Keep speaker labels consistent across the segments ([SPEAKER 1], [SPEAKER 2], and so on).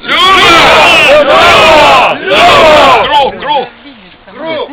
[SPEAKER 1] Люба! Люба! Круг, круг!
[SPEAKER 2] Круг!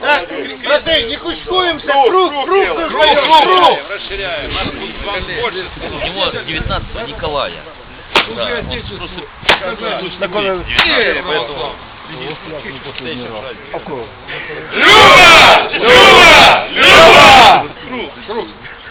[SPEAKER 2] Браты, не кучкуемся!
[SPEAKER 1] Круг,
[SPEAKER 2] круг,
[SPEAKER 1] круг,
[SPEAKER 2] круг, круг!
[SPEAKER 3] Расширяем, нас будет вам больше.
[SPEAKER 4] У него 19 Николая. Да, он просто... Такой... Поэтому...
[SPEAKER 1] Люба! Люба! Люба! Круг, круг.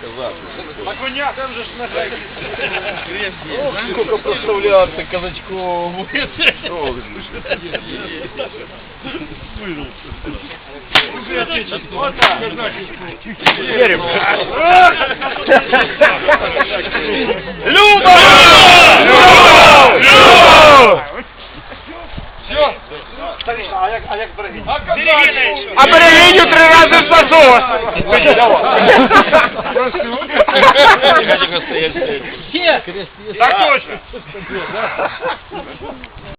[SPEAKER 1] казачку.
[SPEAKER 2] На коня там же ж нажать.
[SPEAKER 3] Сколько проставляться казачковому.
[SPEAKER 2] Верим.
[SPEAKER 1] Люба! Люба!
[SPEAKER 3] Все.
[SPEAKER 2] А як, а як берегиню?
[SPEAKER 3] А
[SPEAKER 1] берегиню три
[SPEAKER 4] раза спасу! Все!
[SPEAKER 2] Так точно!